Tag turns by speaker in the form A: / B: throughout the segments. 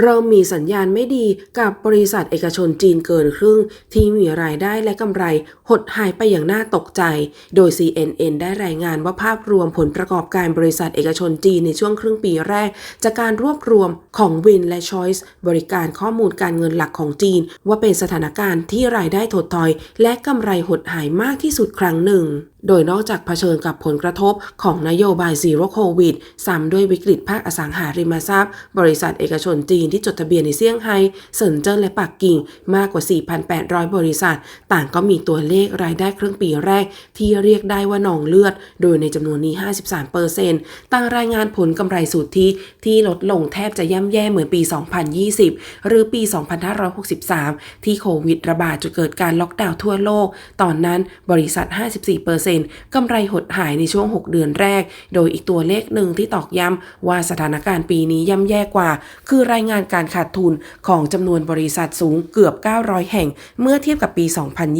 A: เริ่มมีสัญญาณไม่ดีกับบริษัทเอกชนจีนเกินครึ่ง ที่มีรายได้และกำไรหดหายไปอย่างน่าตกใจ โดย CNN ได้รายงานว่าภาพรวมผลประกอบการบริษัทเอกชนจีนในช่วงครึ่งปีแรก จากการรวบรวมของวินและ Choice บริการข้อมูลการเงินหลักของจีน ว่าเป็นสถานการณ์ที่รายได้ถดถอย และกำไรหดหายมากที่สุดครั้งหนึ่งโดยนอกจากเผชิญกับผลกระทบของนโยบายซีโร่โควิดซ้ำด้วยวิกฤตภาคอสังหาริมทรัพย์ บริษัทเอกชนจีนที่จดทะเบียนในเซี่ยงไฮ้เซินเจิ้นและปักกิ่งมากกว่า 4,800 บริษัท ต่างก็มีตัวเลขรายได้ครึ่งปีแรก ที่เรียกได้ว่าหนองเลือด โดยในจำนวนนี้ 53%ต่างรายงานผลกำไรสุทธิที่ลดลงแทบจะย่ำแย่เหมือนปี 2020 หรือปี 2563 ที่โควิดระบาดจนเกิดการล็อกดาวน์ทั่วโลก ตอนนั้นบริษัท 54%กำไรหดหายในช่วง 6 เดือนแรก โดยอีกตัวเลขหนึ่งที่ตอกย้ำว่าสถานการณ์ปีนี้ย่ำแย่กว่า คือรายงานงานการขาดทุนของจำนวนบริษัทสูงเกือบ 900 แห่ง เมื่อเทียบกับปี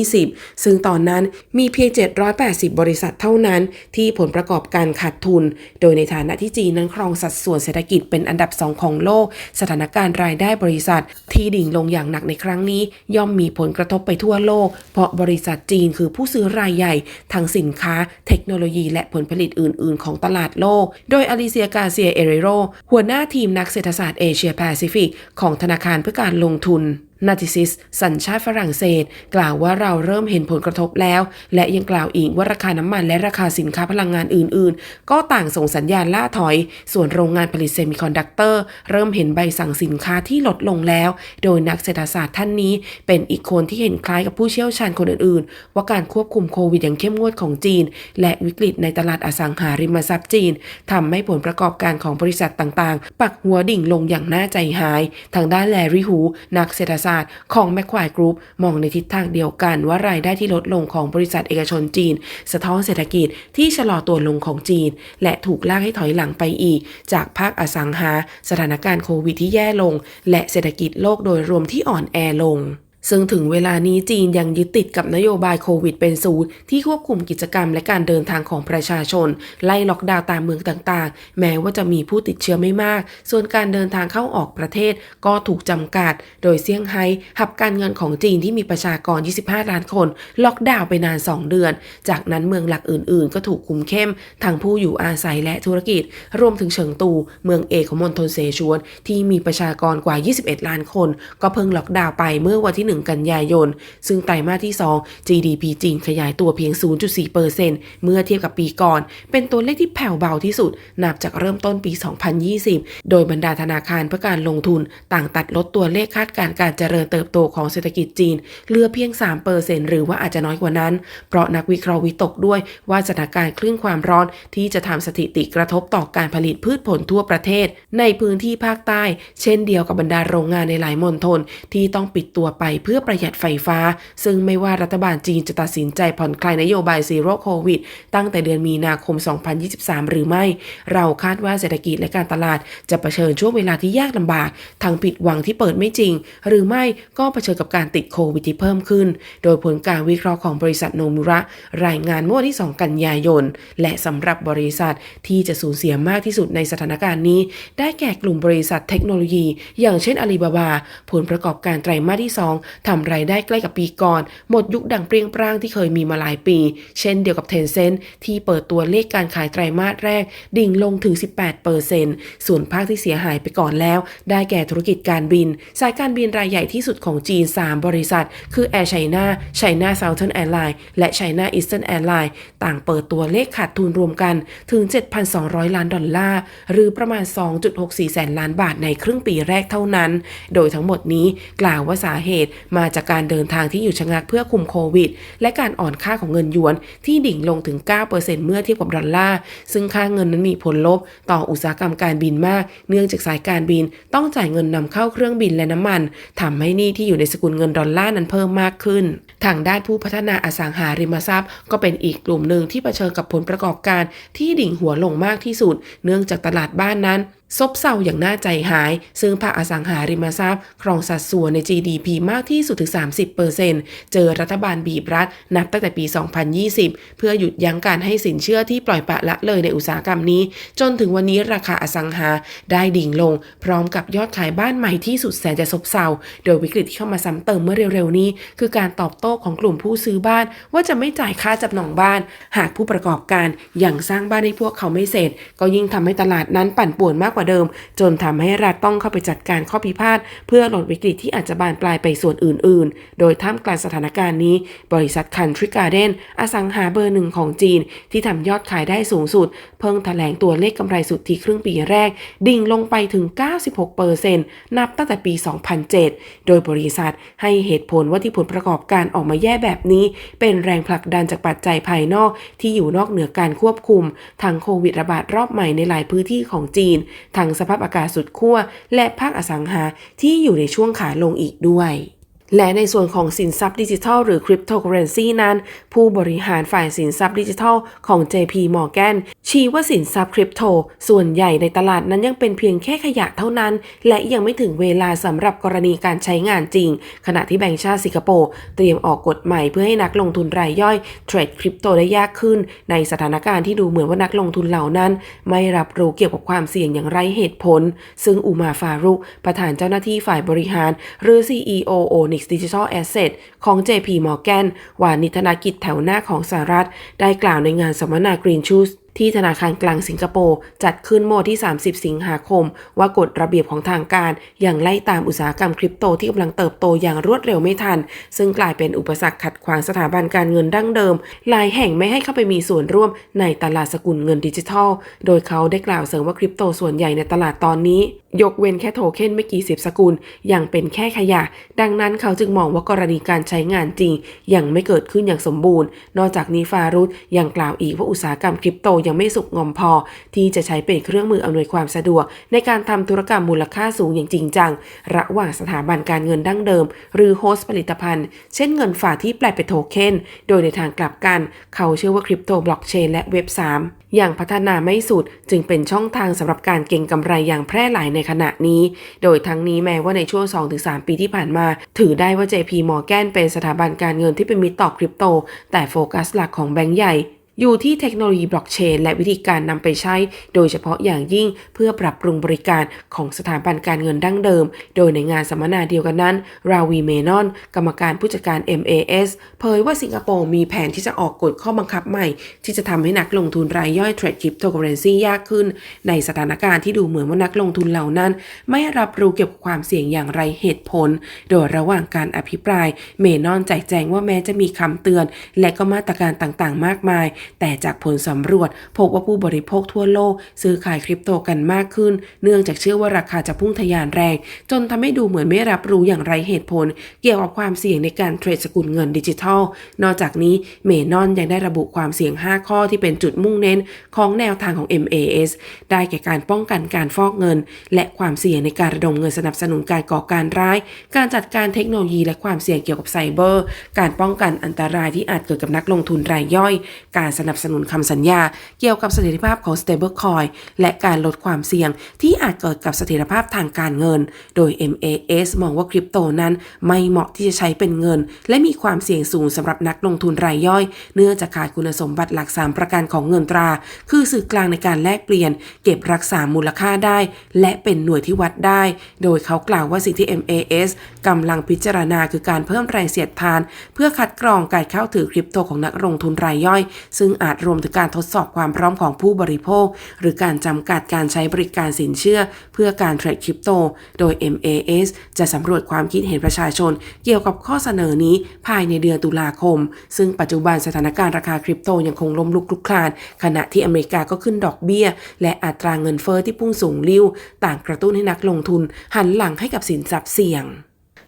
A: 2020 ซึ่งตอนนั้นมีเพียง 780 บริษัทเท่านั้น ที่ผลประกอบการขาดทุน โดยในฐานะที่จีนนั้นครองสัดส่วนเศรษฐกิจเป็นอันดับสองของโลก สถานการณ์รายได้บริษัท ที่ดิ่งลงอย่างหนักในครั้งนี้ ย่อมมีผลกระทบไปทั่วโลก เพราะบริษัทจีนคือผู้ซื้อรายใหญ่ทั้งสินค้า เทคโนโลยี และผลผลิตอื่น ๆ ของตลาดโลก โดยอลิเซียกาเซียเอเรโรหัวหน้าทีมนักเศรษฐศาสตร์เอเชียแปซิฟิกของธนาคารเพื่อการลงทุน นาติซิส สัญชาติฝรั่งเศส กล่าวว่าเราเริ่มเห็นผลกระทบแล้ว และยังกล่าวอีกว่าราคาน้ำมันและราคาสินค้าพลังงานอื่น ๆ ก็ต่างส่งสัญญาณล่าถอย ส่วนโรงงานผลิตเซมิคอนดักเตอร์ เริ่มเห็นใบสั่งสินค้าที่ลดลงแล้ว โดยนักเศรษฐศาสตร์ท่านนี้ เป็นอีกคนที่เห็นคล้ายกับผู้เชี่ยวชาญคนอื่น ๆ ว่าการควบคุมโควิดอย่างเข้มงวดของจีน และวิกฤตในตลาดอสังหาริมทรัพย์จีนทำให้ผลประกอบการของบริษัทต่าง ๆ ปักหัวดิ่งลงอย่างน่าใจหาย ทางด้านแลรี่ฮูนักเศรษฐศาสตร์ของแมคควายกรุ๊ปมองในทิศทางเดียวกันว่ารายได้ที่ลดลงของบริษัทเอกชนจีน สะท้อนเศรษฐกิจที่ชะลอตัวลงของจีน และถูกลากให้ถอยหลังไปอีก จากภาคอสังหา สถานการณ์โควิดที่แย่ลง และเศรษฐกิจโลกโดยรวมที่อ่อนแอลง ซึ่งถึงเวลานี้จีนยังยึดติดกับนโยบายโควิดเป็นศูนย์ที่ควบคุมกิจกรรมและการเดินทางของประชาชน ไล่ล็อกดาวน์ตามเมืองต่างๆ แม้ว่าจะมีผู้ติดเชื้อไม่มาก ส่วนการเดินทางเข้าออกประเทศก็ถูกจำกัด โดยเซี่ยงไฮ้หับการเงินของจีนที่มีประชากร 25 ล้านคน ล็อกดาวน์ไปนาน 2 เดือน จากนั้นเมืองหลักอื่น ๆ ก็ถูกคุมเข้มทั้งผู้อยู่อาศัยและธุรกิจ รวมถึงเฉิงตู เมืองเอกของมณฑลเสฉวนที่มีประชากรกว่า 21 ล้านคน ก็เพิ่งล็อกดาวน์ไปเมื่อวันที่1 กันยายน ซึ่งไตรมาสที่ 2 GDP จีนขยายตัวเพียง 0.4%เมื่อเทียบกับปีก่อน เป็นตัวเลขที่แผ่วเบาที่สุด นับจากเริ่มต้นปี 2020 โดยบรรดาธนาคารเพื่อการลงทุนต่างตัดลดตัวเลขคาดการณ์การเจริญเติบโตของเศรษฐกิจจีนเหลือเพียง 3%หรือว่าอาจจะน้อยกว่านั้น เพราะนักวิเคราะห์วิตกด้วยว่าสถานการณ์คลื่นความร้อนที่จะทำสถิติกระทบต่อการผลิตพืชผลทั่วประเทศ ในพื้นที่ภาคใต้ เช่นเดียวกับบรรดาโรงงานในหลายมณฑลที่ต้องปิดตัวไปเพื่อประหยัดไฟฟ้า ซึ่งไม่ว่ารัฐบาลจีนจะตัดสินใจผ่อนคลายนโยบายซีโร่โควิด ตั้งแต่เดือนมีนาคม 2023 หรือไม่ เราคาดว่าเศรษฐกิจและการตลาดจะเผชิญช่วงเวลาที่ยากลำบาก ทั้งผิดหวังที่เปิดไม่จริง หรือไม่ก็เผชิญกับการติดโควิดที่เพิ่มขึ้น โดยผลการวิเคราะห์ของบริษัทโนมุระ รายงานเมื่อวันที่ 2 กันยายน และสำหรับบริษัทที่จะสูญเสียมากที่สุดในสถานการณ์นี้ ได้แก่กลุ่มบริษัทเทคโนโลยี อย่างเช่นอาลีบาบา ผลประกอบการไตรมาสที่ 2ทำรายได้ใกล้กับปีก่อน หมดยุคดังเปรี้ยงปร้างที่เคยมีมาหลายปี เช่นเดียวกับเทนเซนที่เปิดตัวเลขการขายไตรมาสแรก ดิ่งลงถึง 18%ส่วนภาคที่เสียหายไปก่อนแล้ว ได้แก่ธุรกิจการบิน สายการบินรายใหญ่ที่สุดของจีน 3 บริษัท คือ Air China China Southern Airlines และ China Eastern Airlines ต่างเปิดตัวเลขขาดทุนรวมกันถึง 7,200 ล้านดอลลาร์ หรือประมาณ 2.64 แสนล้านบาทในครึ่งปีแรกเท่านั้น โดยทั้งหมดนี้กล่าวว่าสาเหตุมาจากการเดินทางที่อยู่ชะงักเพื่อคุมโควิด และการอ่อนค่าของเงินหยวนที่ดิ่งลงถึง 9%เมื่อเทียบกับดอลลาร์ซึ่งค่าเงินนั้นมีผลลบต่ออุตสาหกรรมการบินมาก เนื่องจากสายการบินต้องจ่ายเงินนำเข้าเครื่องบินและน้ำมันทำให้หนี้ที่อยู่ในสกุลเงินดอลลาร์นั้นเพิ่มมากขึ้น ทางด้านผู้พัฒนาอสังหาริมทรัพย์ ก็เป็นอีกกลุ่มหนึ่งที่เผชิญกับผลประกอบการที่ดิ่งหัวลงมากที่สุด เนื่องจากตลาดบ้านนั้น ซบเซาอย่างน่าใจหาย ซึ่งภาคอสังหาริมทรัพย์ ครองสัดส่วนใน GDP มากที่สุดถึง 30%เจอรัฐบาลบีบรัฐนับตั้งแต่ปี 2020 เพื่อหยุดยั้งการให้สินเชื่อที่ปล่อยปะละเลยในอุตสาหกรรมนี้ จนถึงวันนี้ราคาอสังหาได้ดิ่งลง พร้อมกับยอดขายบ้านใหม่ที่สุดแสนจะซบเซา โดยวิกฤตที่เข้ามาซ้ำเติมเมื่อเร็วๆนี้ คือการตอบโต้ของกลุ่มผู้ซื้อบ้าน ว่าจะไม่จ่ายค่าจำนองบ้าน หากผู้ประกอบการยังสร้างบ้านให้พวกเขาไม่เสร็จ ก็ยิ่งทำให้ตลาดนั้นปั่นป่วนมากกว่าเดิม จนทำให้รัฐต้องเข้าไปจัดการข้อพิพาทเพื่อลดวิกฤตที่อาจจะบานปลายไปส่วนอื่น ๆ โดยท่ามกลางสถานการณ์นี้ บริษัท Country Garden อสังหาเบอร์หนึ่งของจีน ที่ทำยอดขายได้สูงสุด เพิ่งแถลงตัวเลขกำไรสุทธิครึ่งปีแรก ดิ่งลงไปถึง 96%นับตั้งแต่ปี 2007 โดยบริษัทให้เหตุผลว่าที่ผลประกอบการออกมาแย่แบบนี้ เป็นแรงผลักดันจากปัจจัยภายนอกที่อยู่นอกเหนือการควบคุมทั้งโควิดระบาดรอบใหม่ในหลายพื้นที่ของจีนทั้งสภาพอากาศสุดขั้วและภาคอสังหาที่อยู่ในช่วงขาลงอีกด้วยและในส่วนของสินทรัพย์ดิจิทัลหรือคริปโตเคอเรนซีนั้น ผู้บริหารฝ่ายสินทรัพย์ดิจิทัลของ JP Morgan ชี้ว่าสินทรัพย์คริปโตส่วนใหญ่ในตลาดนั้นยังเป็นเพียงแค่ขยะเท่านั้น และยังไม่ถึงเวลาสำหรับกรณีการใช้งานจริง ขณะที่แบงก์ชาติสิงคโปร์เตรียมออกกฎใหม่เพื่อให้นักลงทุนรายย่อยเทรดคริปโตได้ยากขึ้น ในสถานการณ์ที่ดูเหมือนว่านักลงทุนเหล่านั้น ไม่รับรู้เกี่ยวกับความเสี่ยงอย่างไรเหตุผล ซึ่งอุมาฟารุกประธานเจ้าหน้าที่ฝ่ายบริหาร หรือ CEO Onyx Digital Asset ของ JP Morgan วานิธนากิจแถวหน้าของสหรัฐ ได้กล่าวในงานสัมมนา Green Shoes ที่ธนาคารกลางสิงคโปร์จัดขึ้นเมื่อวันที่ 30 สิงหาคม ว่ากฎระเบียบของทางการอยังไล่ตามอุตสาหกรรมคริปโตที่กำลังเติบโตอย่างรวดเร็วไม่ทัน ซึ่งกลายเป็นอุปสรรคขัดขวางสถาบันการเงินดั้งเดิมหลายแห่งไม่ให้เข้าไปมีส่วนร่วมในตลาดสกุลเงินดิจิทัล โดยเขาได้กล่าวเสริมว่าคริปโตส่วนใหญ่ในตลาดตอนนี้ ยกเว้นแค่โทเค็นไม่กี่สิบสกุลยังเป็นแค่ขยะ ดังนั้นเขาจึงมองว่ากรณีการใช้งานจริง ยังไม่เกิดขึ้นอย่างสมบูรณ์ นอกจากนี้ฟารุสยังกล่าวอีกว่าอุตสาหกรรมคริปโตยังไม่สุกงอมพอ ที่จะใช้เป็นเครื่องมืออำนวยความสะดวก ในการทำธุรกรรมมูลค่าสูงอย่างจริงจัง ระหว่างสถาบันการเงินดั้งเดิม หรือโฮสต์ผลิตภัณฑ์ เช่นเงินฝากที่แปลเป็นโทเค็นโดยในทางกลับกัน เขาเชื่อว่าคริปโตบล็อกเชนและเว็บ3ยังพัฒนาไม่สุดจึงเป็นช่องทางสำหรับการเก็งกำไรอย่างแพร่หลายในขณะนี้ โดยทั้งนี้แม้ว่าในช่วง 2-3 ปีที่ผ่านมา ถือได้ว่า JP Morgan เป็นสถาบันการเงินที่เป็นมิตรต่อคริปโต แต่โฟกัสหลักของแบงก์ใหญ่ อยู่ที่เทคโนโลยีบล็อกเชนและวิธีการนำไปใช้ โดยเฉพาะอย่างยิ่งเพื่อปรับปรุงบริการของสถาบันการเงินดั้งเดิม โดยในงานสัมมนาเดียวกันนั้น ราวีเมนอน กรรมการผู้จัดการ MAS เผยว่าสิงคโปร์มีแผนที่จะออกกฎข้อบังคับใหม่ ที่จะทำให้นักลงทุนรายย่อยเทรดคริปโตเคอเรนซียากขึ้น ในสถานการณ์ที่ดูเหมือนว่านักลงทุนเหล่านั้น ไม่รับรู้เกี่ยวกับความเสี่ยงอย่างไรเหตุผล โดยระหว่างการอภิปราย เมนอนแจกแจงว่าแม้จะมีคำเตือน และก็มาตรการต่างๆ มากมายแต่จากผลสำรวจพบว่าผู้บริโภคทั่วโลก ซื้อขายคริปโตกันมากขึ้น เนื่องจากเชื่อว่าราคาจะพุ่งทะยานแรง จนทำให้ดูเหมือนไม่รับรู้อย่างไรเหตุผล เกี่ยวกับความเสี่ยงในการเทรดสกุลเงินดิจิทัล นอกจากนี้เมนอนยังได้ระบุความเสี่ยง 5 ข้อที่เป็นจุดมุ่งเน้นของแนวทางของ MAS ได้แก่การป้องกันการฟอกเงิน และความเสี่ยงในการระดมเงินสนับสนุนการก่อการร้าย การจัดการเทคโนโลยีและความเสี่ยงเกี่ยวกับไซเบอร์ การป้องกันอันตรายที่อาจเกิดกับนักลงทุนรายย่อย การสนับสนุนคำสัญญา เกี่ยวกับเสถียรภาพของ stablecoin และการลดความเสี่ยงที่อาจเกิดกับเสถียรภาพทางการเงิน โดย MAS มองว่าคริปโตนั้นไม่เหมาะที่จะใช้เป็นเงิน และมีความเสี่ยงสูงสำหรับนักลงทุนรายย่อย เนื่องจากขาดคุณสมบัติหลัก 3 ประการของเงินตรา คือสื่อกลางในการแลกเปลี่ยน เก็บรักษามูลค่าได้ และเป็นหน่วยที่วัดได้ โดยเขากล่าวว่าสิ่งที่ MAS กำลังพิจารณาคือการเพิ่มแรงเสียดทาน เพื่อคัดกรองการเข้าถือคริปโตของนักลงทุนรายย่อยซึ่งอาจรวมถึงการทดสอบความพร้อมของผู้บริโภค หรือการจำกัดการใช้บริการสินเชื่อ เพื่อการเทรดคริปโต โดย MAS จะสำรวจความคิดเห็นประชาชน เกี่ยวกับข้อเสนอนี้ภายในเดือนตุลาคม ซึ่งปัจจุบันสถานการณ์ราคาคริปโตยังคงล้มลุกคลุกคลาน ขณะที่อเมริกาก็ขึ้นดอกเบี้ย และอัตราเงินเฟอ้อที่พุ่งสูงลิ่ว ต่างกระตุ้นให้นักลงทุนหันหลังให้กับสินทรัพย์เสี่ยง